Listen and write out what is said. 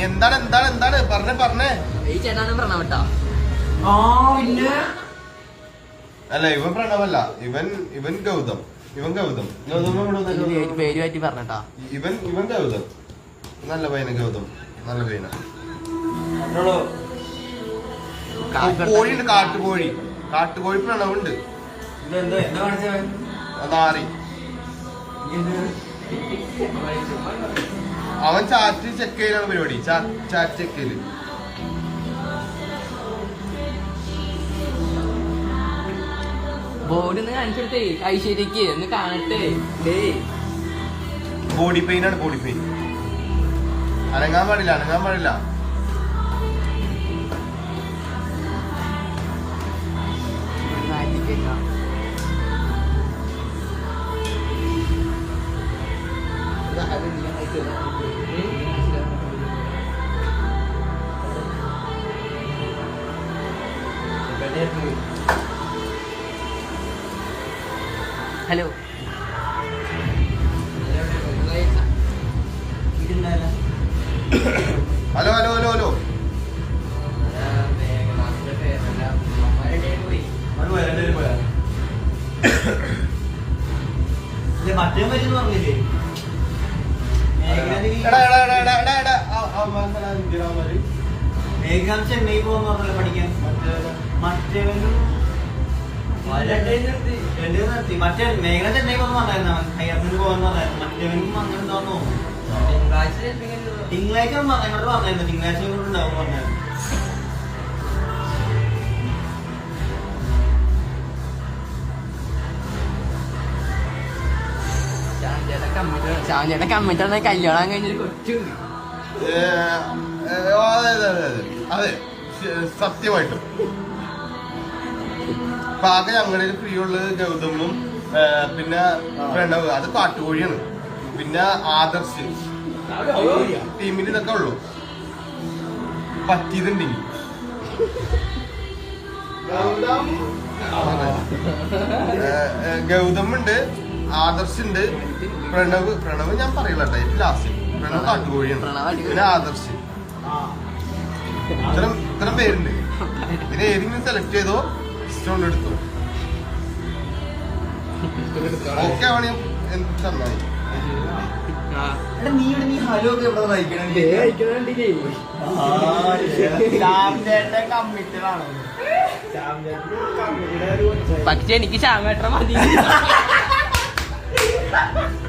എന്താണ് എന്താണ് എന്താണ്? പറഞ്ഞേ പറഞ്ഞേ. ഈ ചേട്ടാനും പ്രണവട്ടോ? ആ പിന്നെ? അല്ല ഇവൻ പ്രണവല്ല. ഇവൻ ഇവൻ ഗൗതം. ഇവൻ ഗൗതം. ഗൗതം. പേര് പറ്റി പറഞ്ഞട്ടാ? ഇവൻ ഇവൻ ഗൗതം. നല്ല പയ്യന ഗൗതം. നല്ല പയ്യന. കോഴിയുണ്ട് കാട്ടുകോഴി കാട്ടുകോഴി. പ്രണവുണ്ട്. അതാറി അവൻ ചാറ്റ് ചെക്ക് ചെയ്യലാണ് പരിപാടി. ചാറ്റ് ചെക്ക് ചെയ്യൽ. ബോർഡ് ഒന്ന് കാണിച്ചെടുത്തേ. ഐശ്വര്യക്ക് ഒന്ന് കാണട്ടെ. ഡേ ബോഡി പെയിൻ ആണ് ബോഡി പെയിൻ അനങ്ങാൻ പാടില്ല അനങ്ങാൻ പാടില്ല. Hello. Hello hello hello hello. മറ്റേ മരുന്ന് പറഞ്ഞില്ലേ? എടാ എടാ എടാ എടാ എടാ എടാ. അവന്മാര്? മേഘനാഥ് ചെന്നൈ പോകുന്ന പഠിക്കാൻ. മറ്റേവനും നിർത്തി. മറ്റേ മേഘന ചെന്നൈ പോകുന്ന പറഞ്ഞായിരുന്നു അവൻ. ഹയർമിന് പോകുന്ന പറഞ്ഞായിരുന്നു. മറ്റേവനും അങ്ങനെ തോന്നുന്നു. തിങ്കളാഴ്ച ഇങ്ങോട്ട് പറഞ്ഞായിരുന്നു തിങ്കളാഴ്ച ഇങ്ങോട്ട് ഉണ്ടാവും പറഞ്ഞായിരുന്നു. ചാഞ്ചേട്ടൻ കമ്മിറ്റാണ് കല്യാണം കഴിഞ്ഞൊരു കൊച്ചു അതെ. സത്യമായിട്ടും ആകെ ഞങ്ങളുടെ ഫ്രീ ഉള്ളത് ഗൗതമും പിന്നെ പ്രണവ് അത് കാട്ടുകോഴിയാണ് പിന്നെ ആദർശ് ടീമിൽ ഇതൊക്കെ ഉള്ളു പറ്റിയതുണ്ടെങ്കിൽ ഗൗതം ഉണ്ട് ആദർശ് ഉണ്ട് പ്രണവ് പ്രണവ് ഞാൻ പറയില്ല കേട്ടോ. ലാസ്റ്റ് പ്രണവ് കാട്ടുകോഴിയാണ്. പിന്നെ ആദർശ്. ഇത്തരം ഇത്തരം പേരുണ്ട്. ഇതിനെ ഏതെങ്കിലും സെലക്ട് ചെയ്തോ ഇഷ്ടമുണ്ട് എടുത്തോ. ഓക്കെ ആവണേ എന്ത് നന്നായി എടാ നീ ഇവിടെ നീ ഹലോ ഒക്കെ ഇവിടെ നയിക്കണേ പക്ഷെ എനിക്ക് ശ്യാമേട്ട മതി.